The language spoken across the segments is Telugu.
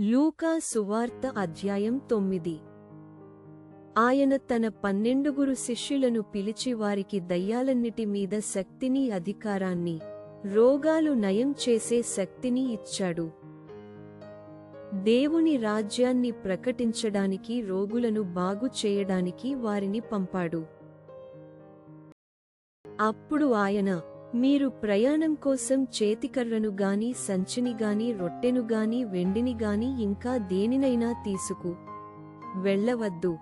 లూకా సువార్త అధ్యాయం తొమ్మిది. ఆయన తన పన్నెండుగురు శిష్యులను పిలిచి వారికి దయ్యాలన్నిటి మీద శక్తిని అధికారాన్ని రోగాలు నయం చేసే శక్తిని ఇచ్చాడు. దేవుని రాజ్యాన్ని ప్రకటించడానికి రోగులను బాగు చేయడానికి వారిని పంపాడు. అప్పుడు ఆయన మీరు ప్రయాణం కోసం చేతికర్రను గాని సంచిని గాని రొట్టెను గాని వెండిని గాని ఇంకా దేనినైనా తీసుకు వెళ్ళవద్దు.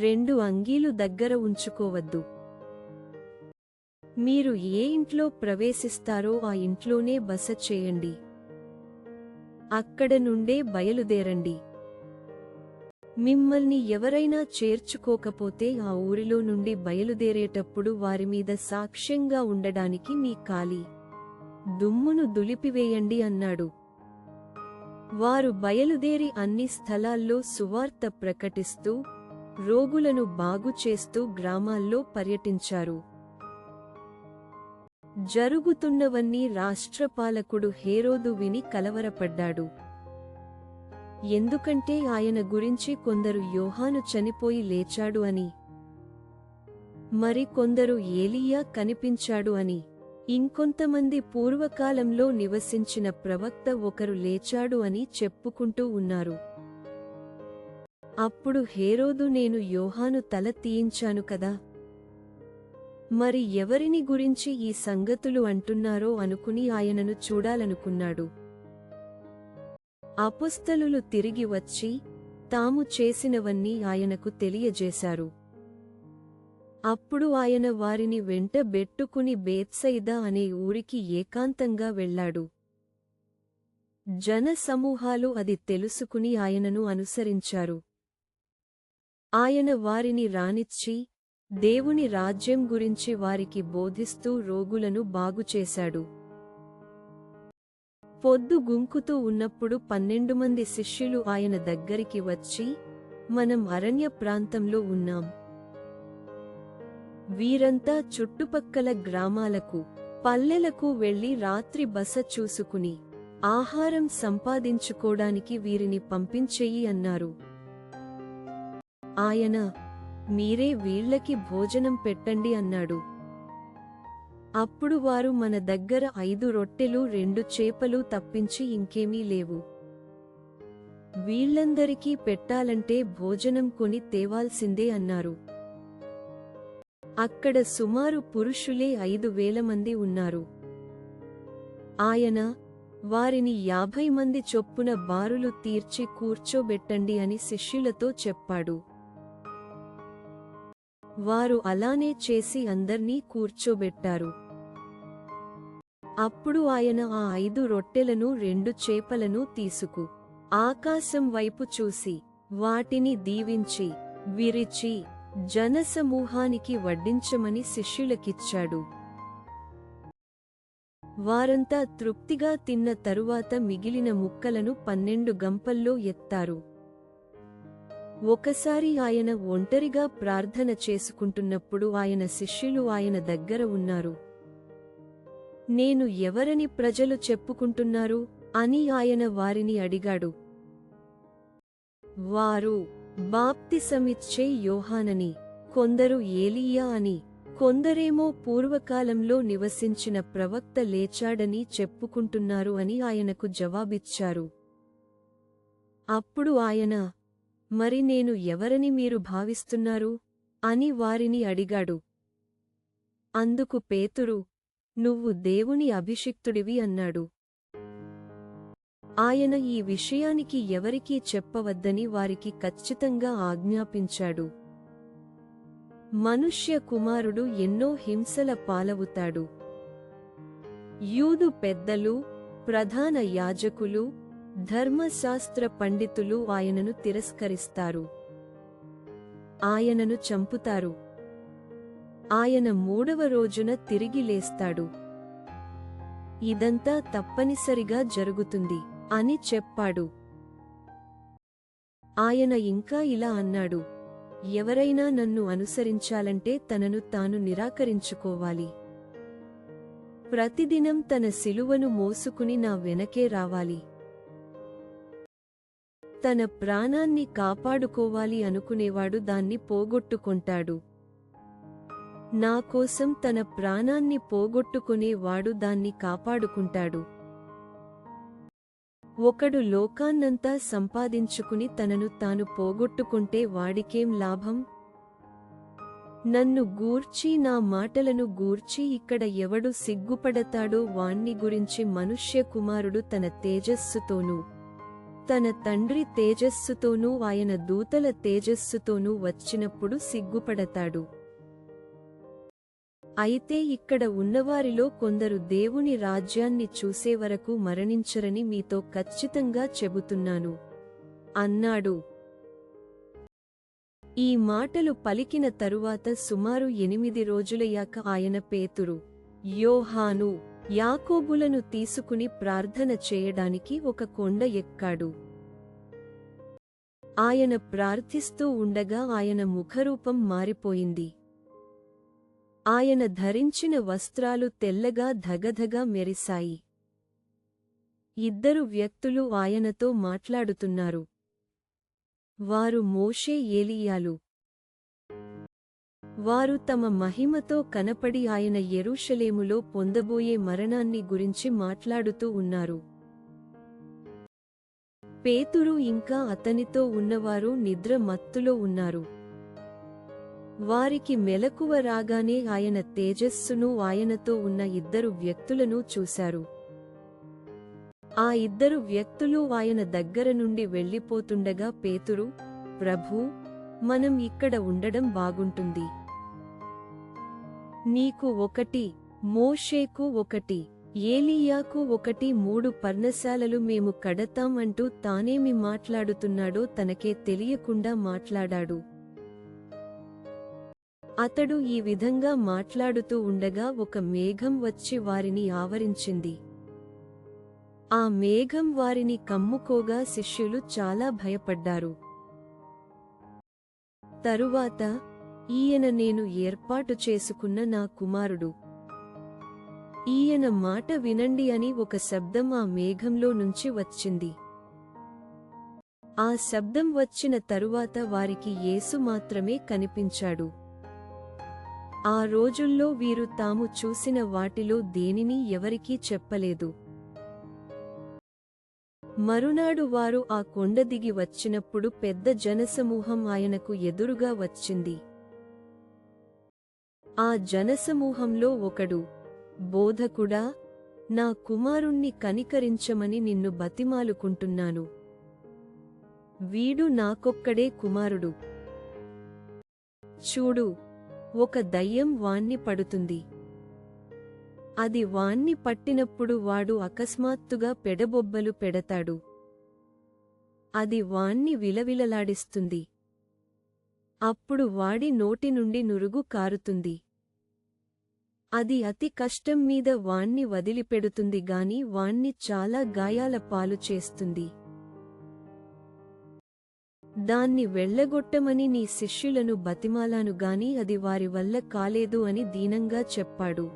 రెండు అంగీలు దగ్గర ఉంచుకోవద్దు. మీరు ఏ ఇంట్లో ప్రవేశిస్తారో ఆ ఇంట్లోనే బస చేయండి. అక్కడ నుండే బయలుదేరండి. మిమ్మల్ని ఎవరైనా చేర్చుకోకపోతే ఆ ఊరిలో నుండి బయలుదేరేటప్పుడు వారిమీద సాక్ష్యంగా ఉండడానికి మీ కాలి దుమ్మును దులిపివేయండి అన్నాడు. వారు బయలుదేరి అన్ని స్థలాల్లో సువార్త ప్రకటిస్తూ రోగులను బాగుచేస్తూ గ్రామాల్లో పర్యటించారు. జరుగుతున్నవన్నీ రాష్ట్రపాలకుడు హేరోదు విని కలవరపడ్డాడు. ఎందుకంటే ఆయన గురించి కొందరు యోహాను చనిపోయి లేచాడు అని. మరి కొందరు ఏలియా కనిపించాడు అని. ఇంకొంతమంది పూర్వకాలంలో నివసించిన ప్రవక్త ఒకరు లేచాడు అని చెప్పుకుంటూ ఉన్నారు. అప్పుడు హేరోదు నేను యోహాను తల తీయించాను కదా. మరి ఎవరిని గురించి ఈ సంగతులు అంటున్నారో అనుకుని ఆయనను చూడాలనుకున్నాడు. అపుస్తలులు తిరిగి వచ్చి తాము చేసినవన్నీ ఆయనకు తెలియజేశారు. అప్పుడు ఆయన వారిని వెంట బెట్టుకుని బేత్సైదా అనే ఊరికి ఏకాంతంగా వెళ్ళాడు. జనసమూహాలు అది తెలుసుకుని ఆయనను అనుసరించారు. ఆయన వారిని రానిచ్చి దేవుని రాజ్యం గురించి వారికి బోధిస్తూ రోగులను బాగుచేశాడు. పొద్దు గుంకుతూ ఉన్నప్పుడు పన్నెండు మంది శిష్యులు ఆయన దగ్గరికి వచ్చి మనం అరణ్య ప్రాంతంలో ఉన్నాం. వీరంతా చుట్టుపక్కల గ్రామాలకు పల్లెలకు వెళ్ళి రాత్రి బస చూసుకుని ఆహారం సంపాదించుకోడానికి వీరిని పంపించెయ్యి అన్నారు. ఆయన మీరే వీళ్ళకి భోజనం పెట్టండి అన్నాడు. అప్పుడు వారు మన దగ్గర ఐదు రొట్టెలు రెండు చేపలు తప్పించి ఇంకేమీ లేవు. వీళ్ళందరికీ పెట్టాలంటే భోజనం కొని తేవాల్సిందే అన్నారు. అక్కడ సుమారు పురుషులే ఐదు వేల మంది ఉన్నారు. ఆయన వారిని యాభై మంది చొప్పున బారులు తీర్చి కూర్చోబెట్టండి అని శిష్యులతో చెప్పాడు. వారు అలానే చేసి అందర్నీ కూర్చోబెట్టారు. అప్పుడు ఆయన ఆ ఐదు రొట్టెలను రెండు చేపలను తీసుకు ఆకాశం వైపు చూసి వాటిని దీవించి విరిచి జనసమూహానికి వడ్డించమని శిష్యులకిచ్చాడు. వారంతా తృప్తిగా తిన్న తరువాత మిగిలిన ముక్కలను పన్నెండు గంపల్లో ఎత్తారు. ఒకసారి ఆయన ఒంటరిగా ప్రార్థన చేసుకుంటున్నప్పుడు ఆయన శిష్యులు ఆయన దగ్గర ఉన్నారు. నేను ఎవరని ప్రజలు చెప్పుకుంటున్నారు? అని ఆయన వారిని అడిగాడు. వారు బాప్తిసమిచ్చే యోహానని కొందరు ఏలియా అని కొందరేమో పూర్వకాలంలో నివసించిన ప్రవక్త లేచాడని చెప్పుకుంటున్నారు అని ఆయనకు జవాబిచ్చారు. అప్పుడు ఆయన మరి నేను ఎవరని మీరు భావిస్తున్నారు? అని వారిని అడిగాడు. అందుకు పేతురు నువ్వు దేవుని అభిషిక్తుడివి అన్నాడు. ఆయన ఈ విషయానికి ఎవరికీ చెప్పవద్దని వారికి ఖచ్చితంగా ఆజ్ఞాపించాడు. మనుష్య కుమారుడు ఎన్నో హింసల పాలవుతాడు. యూదు పెద్దలు ప్రధాన యాజకులు ధర్మశాస్త్ర పండితులు ఆయనను తిరస్కరిస్తారు. ఆయనను చంపుతారు. ఆయన మూడవ రోజున తిరిగి లేస్తాడు. ఇదంతా తప్పనిసరిగా జరుగుతుంది అని చెప్పాడు. ఆయన ఇంకా ఇలా అన్నాడు ఎవరైనా నన్ను అనుసరించాలంటే తనను తాను నిరాకరించుకోవాలి. ప్రతిదినం తన సిలువను మోసుకుని నా వెనకే రావాలి. తన ప్రాణాన్ని కాపాడుకోవాలి అనుకునేవాడు దాన్ని పోగొట్టుకుంటాడు. నా కోసం తన ప్రాణాన్ని పోగొట్టుకునేవాడు దాన్ని కాపాడుకుంటాడు. ఒకడు లోకాన్నంతా సంపాదించుకుని తనను తాను పోగొట్టుకుంటే వాడికేం లాభం? నన్ను గూర్చి నా మాటలను గూర్చి ఇక్కడ ఎవడు సిగ్గుపడతాడో వాణ్ణి గురించి మనుష్య కుమారుడు తన తేజస్సుతోనూ తన తండ్రి తేజస్సుతోనూ ఆయన దూతల తేజస్సుతోనూ వచ్చినప్పుడు సిగ్గుపడతాడు. అయితే ఇక్కడ ఉన్నవారిలో కొందరు దేవుని రాజ్యాన్ని చూసే వరకు మరణించరని మీతో ఖచ్చితంగా చెబుతున్నాను. అన్నాడు. ఈ మాటలు పలికిన తరువాత సుమారు ఎనిమిది రోజులయ్యాక ఆయన పేతురు యోహాను యాకోబులను తీసుకుని ప్రార్థన చేయడానికి ఒక కొండ ఎక్కాడు. ఆయన ప్రార్థిస్తూ ఉండగా ఆయన ముఖరూపం మారిపోయింది. ఆయన ధరించిన వస్త్రాలు తెల్లగా ధగధగా మెరిశాయి. ఇద్దరు వ్యక్తులు ఆయనతో మాట్లాడుతున్నారు. వారు మోషే ఏలియాలు. వారు తమ మహిమతో కనపడి ఆయన ఎరుషలేములో పొందబోయే మరణాన్ని గురించి మాట్లాడుతూ ఉన్నారు. పేతురు ఇంకా అతనితో ఉన్నవారు నిద్ర మత్తులో ఉన్నారు. వారికి మెలకువ రాగానే ఆయన తేజస్సును ఆయనతో ఉన్న ఇద్దరు వ్యక్తులను చూశారు. ఆ ఇద్దరు వ్యక్తులు ఆయన దగ్గర నుండి వెళ్ళిపోతుండగా పేతురు ప్రభూ మనం ఇక్కడ ఉండడం బాగుంటుంది. నీకు ఒకటి మోషేకు ఒకటి ఏలియాకు ఒకటి మూడు పర్ణశాలలు మేము కడతాం అంటూ తానేమి మాట్లాడుతున్నాడో తనకే తెలియకుండా మాట్లాడాడు. అతడు ఈ విధంగా మాట్లాడుతూ ఉండగా ఒక మేఘం వచ్చి వారిని ఆవరించింది. ఆ మేఘం వారిని కమ్ముకోగా శిష్యులు చాలా భయపడ్డారు. తరువాత ఈయన నేను ఏర్పాటు చేసుకున్న నా కుమారుడు. ఈయన మాట వినండి అని ఒక శబ్దం ఆ మేఘంలో నుంచి వచ్చింది. ఆ శబ్దం వచ్చిన తరువాత వారికి యేసు మాత్రమే కనిపించాడు. ఆ రోజుల్లో వీరు తాము చూసిన వాటిలో దేనిని ఎవరికీ చెప్పలేదు. మరునాడు వారు ఆ కొండ దిగి వచ్చినప్పుడు పెద్ద జనసమూహం ఆయనకు ఎదురుగా వచ్చింది. ఆ జనసమూహంలో ఒకడు బోధకుడా నా కుమారుణ్ణి కనికరించమని నిన్ను బతిమాలుకుంటున్నాను. వీడు నాకొక్కడే కుమారుడు. చూడు ఒక దయ్యం వాణ్ణి పడుతుంది. అది వాణ్ణి పట్టినప్పుడు వాడు అకస్మాత్తుగా పెడబొబ్బలు పెడతాడు. అది వాణ్ణి విలవిలలాడిస్తుంది. అప్పుడు వాడి నోటి నుండి నురుగు కారుతుంది. అది అతి కష్టం మీద వాణ్ణి వదిలిపెడుతుంది గాని వాణ్ణి చాలా గాయాల పాలు చేస్తుంది. దాన్ని వెళ్ళగొట్టమని నీ శిష్యులను బతిమాలాను గాని అది వారి వల్ల కాలేదు అని దీనంగా చెప్పాడు.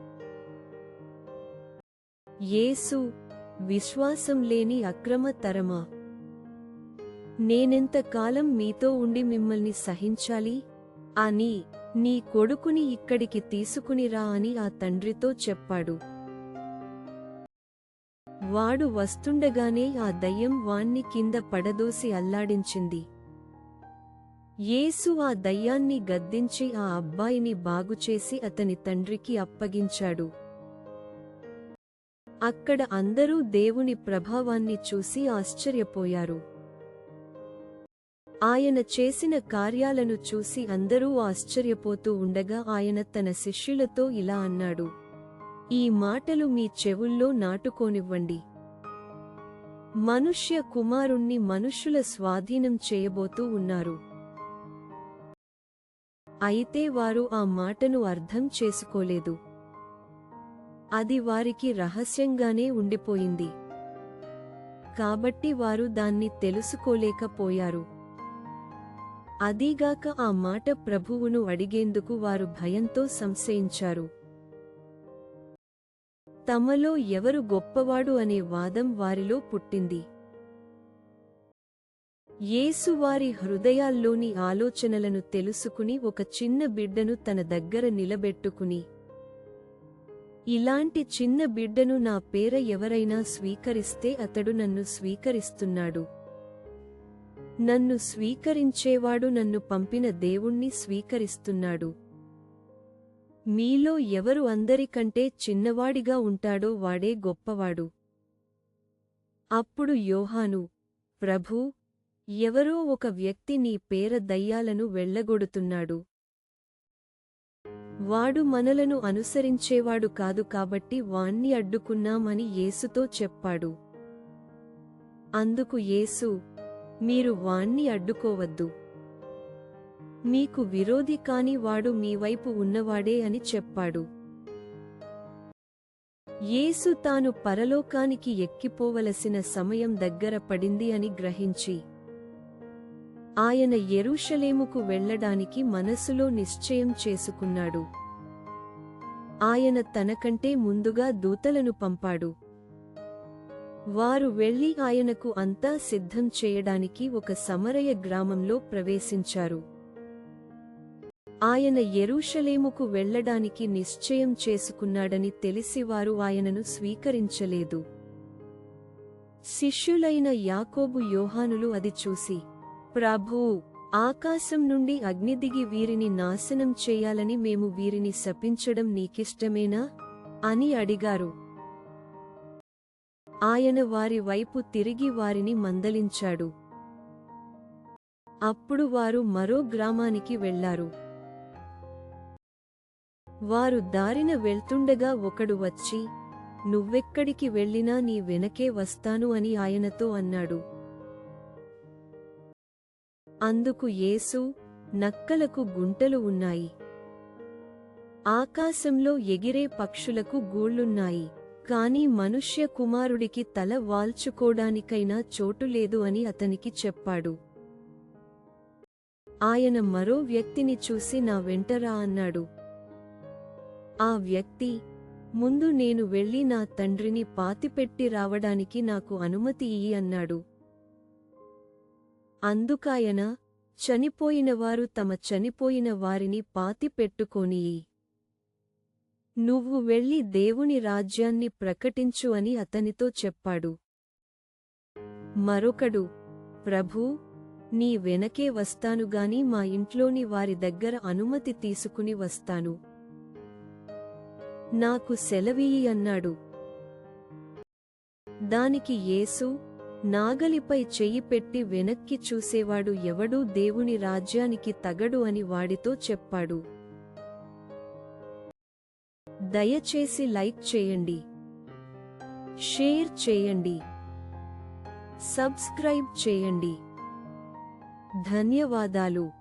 యేసు విశ్వాసం లేని అక్రమ తరమా? నేనెంతకాలం మీతో ఉండి మిమ్మల్ని సహించాలి? అని నీ కొడుకుని ఇక్కడికి తీసుకునిరా అని ఆ తండ్రితో చెప్పాడు. వాడు వస్తుండగానే ఆ దయ్యం వాణ్ణి కింద పడదోసి అల్లాడించింది. యేసు ఆ దయ్యాన్ని గద్దించి ఆ అబ్బాయిని బాగుచేసి అతని తండ్రికి అప్పగించాడు. అక్కడ అందరూ దేవుని ప్రభావాన్ని చూసి ఆశ్చర్యపోయారు. ఆయన చేసిన కార్యాలను చూసి అందరూ ఆశ్చర్యపోతూ ఉండగా ఆయన తన శిష్యులతో ఇలా అన్నాడు ఈ మాటలు మీ చెవుల్లో నాటుకోనివ్వండి. మనుష్య కుమారుణ్ణి మనుష్యుల స్వాధీనం చేయబోతూ ఉన్నారు. అయితే వారు ఆ మాటను అర్థం చేసుకోలేదు. అది వారికి రహస్యంగానే ఉండిపోయింది. కాబట్టి వారు దాన్ని తెలుసుకోలేకపోయారు. అదీగాక ఆ మాట ప్రభువును అడిగేందుకు వారు భయంతో సంశయించారు. తమలో ఎవరు గొప్పవాడు అనే వాదం వారిలో పుట్టింది. యేసువారి హృదయాల్లోని ఆలోచనలను తెలుసుకుని ఒక చిన్న బిడ్డను తన దగ్గర నిలబెట్టుకుని ఇలాంటి చిన్న బిడ్డను నా పేర ఎవరైనా స్వీకరిస్తే అతడు నన్ను స్వీకరిస్తున్నాడు. నన్ను స్వీకరించేవాడు నన్ను పంపిన దేవుణ్ణి స్వీకరిస్తున్నాడు. మీలో ఎవరు అందరికంటే చిన్నవాడిగా ఉంటాడో వాడే గొప్పవాడు. అప్పుడు యోహాను ప్రభూ ఎవరో ఒక వ్యక్తి నీ పేర దయ్యాలను వెళ్ళగొడుతున్నాడు. వాడు మనలను అనుసరించేవాడు కాదు కాబట్టి వాణ్ణి అడ్డుకున్నామని యేసుతో చెప్పాడు. అందుకు యేసు మీరు వాణ్ణి అడ్డుకోవద్దు. మీకు విరోధి కాని వాడు మీ వైపు ఉన్నవాడే అని చెప్పాడు. యేసు తాను పరలోకానికి ఎక్కిపోవలసిన సమయం దగ్గర పడింది అని గ్రహించి ఆయన ఎరుషలేముకు వెళ్ళడానికి మనసులో నిశ్చయం చేసుకున్నాడు. ఆయన తనకంటే ముందుగా దూతలను పంపాడు. వారు వెళ్ళి ఆయనకు అంతా సిద్ధం చేయడానికి ఒక సమరయ గ్రామంలో ప్రవేశించారు. ఆయన ఎరుషలేముకు వెళ్ళడానికి నిశ్చయం చేసుకున్నాడని తెలిసి వారు ఆయనను స్వీకరించలేదు. శిష్యులైన యాకోబు యోహానులు అది చూసి ప్రభూ ఆకాశం నుండి అగ్ని దిగి వీరిని నాశనం చేయాలని మేము వీరిని శపించడం నీకిష్టమేనా? అని అడిగారు. ఆయన వారి వైపు తిరిగి వారిని మందలించాడు. అప్పుడు వారు మరో గ్రామానికి వెళ్ళారు వారు దారిన వెళ్తుండగా ఒకడు వచ్చి నువ్వెక్కడికి వెళ్ళినా నీ వెనకే వస్తాను అని ఆయనతో అన్నాడు. అందుకు యేసు నక్కలకు గుంటలు ఉన్నాయి. ఆకాశంలో ఎగిరే పక్షులకు గూళ్ళున్నాయి. కాని మనుష్య కుమారుడికి తల వాల్చుకోడానికైనా చోటు లేదు అని అతనికి చెప్పాడు. ఆయన మరో వ్యక్తిని చూసి నా వెంటరా అన్నాడు. ఆ వ్యక్తి ముందు నేను వెళ్ళి నా తండ్రిని పాతిపెట్టి రావడానికి నాకు అనుమతి ఇయ్యి అన్నాడు. అందుకాయన చనిపోయినవారు తమ చనిపోయిన వారిని పాతిపెట్టుకోనియి నువ్వు వెళ్ళి దేవుని రాజ్యాన్ని ప్రకటించు అని అతనితో చెప్పాడు. మరొకడు ప్రభూ నీ వెనకే వస్తానుగాని మా ఇంట్లోని వారి దగ్గర అనుమతి తీసుకుని వస్తాను. నాకు సెలవీయి అన్నాడు. దానికి యేసు నాగలిపై చెయ్యి పెట్టి వెనక్కి చూసేవాడు ఎవడూ దేవుని రాజ్యానికి తగడు అని వాడితో చెప్పాడు. దయచేసి లైక్ చేయండి. షేర్ చేయండి. సబ్స్క్రైబ్ చేయండి. ధన్యవాదాలు.